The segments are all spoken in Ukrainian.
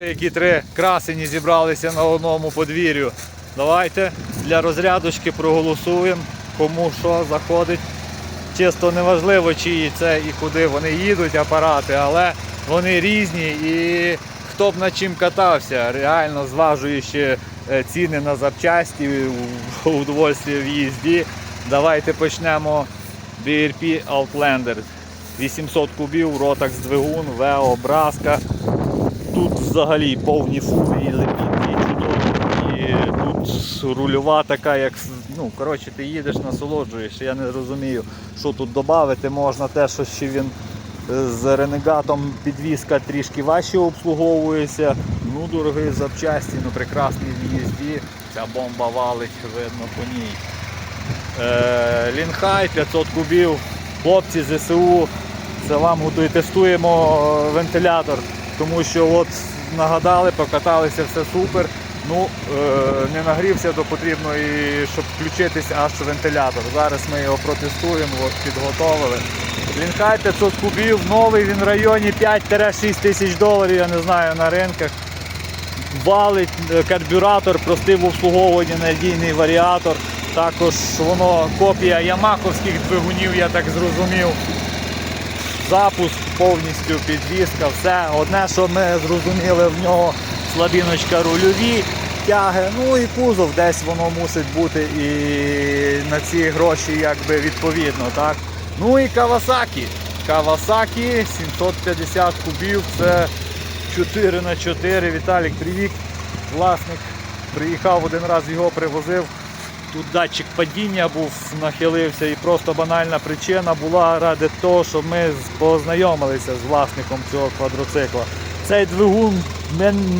Які три красені зібралися на одному подвір'ю. Давайте для розрядочки проголосуємо, кому що заходить. Чисто неважливо, чиї це і куди вони їдуть апарати, але вони різні і хто б над чим катався, реально зважуючи е, ціни на запчасті у удовольстві в їзді. Давайте почнемо BRP Outlander. 800 кубів, Rotax двигун. Тут взагалі повні фури, і лебідки, і тут рульова така, як ну, коротше, ти їдеш, насолоджуєш. Я не розумію, що тут додати можна. Те, що ще він е, з ренегатом підвізка трішки важче обслуговується. Ну, дорогий запчасті, ну прекрасний в їзді. Ця бомба валить, видно по ній. Е, Лінхай 500 кубів. Хлопці ЗСУ, це вам готує. Тестуємо е, вентилятор, тому що от нагадали, покаталися, все супер. Ну, е, не нагрівся, то потрібно і щоб включитись аж вентилятор. Зараз ми його протестуємо, от підготовили. Лінхай 500 кубів, новий, він в районі 5-6 тисяч доларів, я не знаю, на ринках. Валить е, карбюратор, простий в обслуговуванні, надійний варіатор. Також воно копія ямаховських двигунів, я так зрозумів. Запуск повністю підвізка, все. Одне, що ми зрозуміли, в нього слабіночка рульові, тяги, ну і кузов десь воно мусить бути і на ці гроші якби відповідно. так. Ну і Кавасакі. Кавасакі 750 кубів, це 4 на 4 Віталік Привік, власник. Приїхав один раз його привозив. Тут датчик падіння був, нахилився і просто банальна причина була ради того, щоб ми познайомилися з власником цього квадроцикла. Цей двигун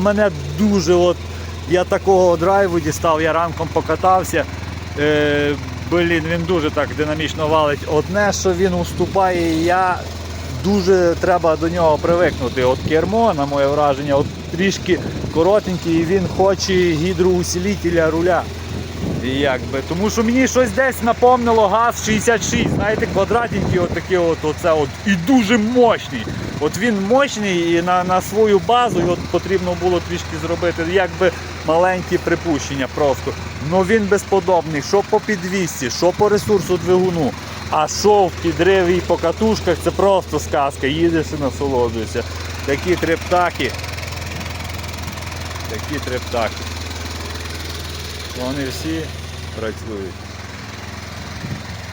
мене дуже от. Я такого драйву дістав, я ранком покатався. Е, блін, він дуже так динамічно валить. Одне, що він уступає, я дуже треба до нього привикнути. От кермо, на моє враження, от трішки коротенький, і він хоче гідроусилителя руля. І якби, тому що мені щось десь напомнило ГАЗ 66, знаєте, квадратненький отакий от, оце от, і дуже мощний. От він мощний і на, на свою базу його потрібно було трішки зробити, якби маленькі припущення просто. Ну він безподобний, що по підвісці, що по ресурсу двигуну. А що в підриві і по катушках, це просто сказка. Їдеш і насолоджуєшся. Такі три птахи. Такі три птахи. Вони всі працюють.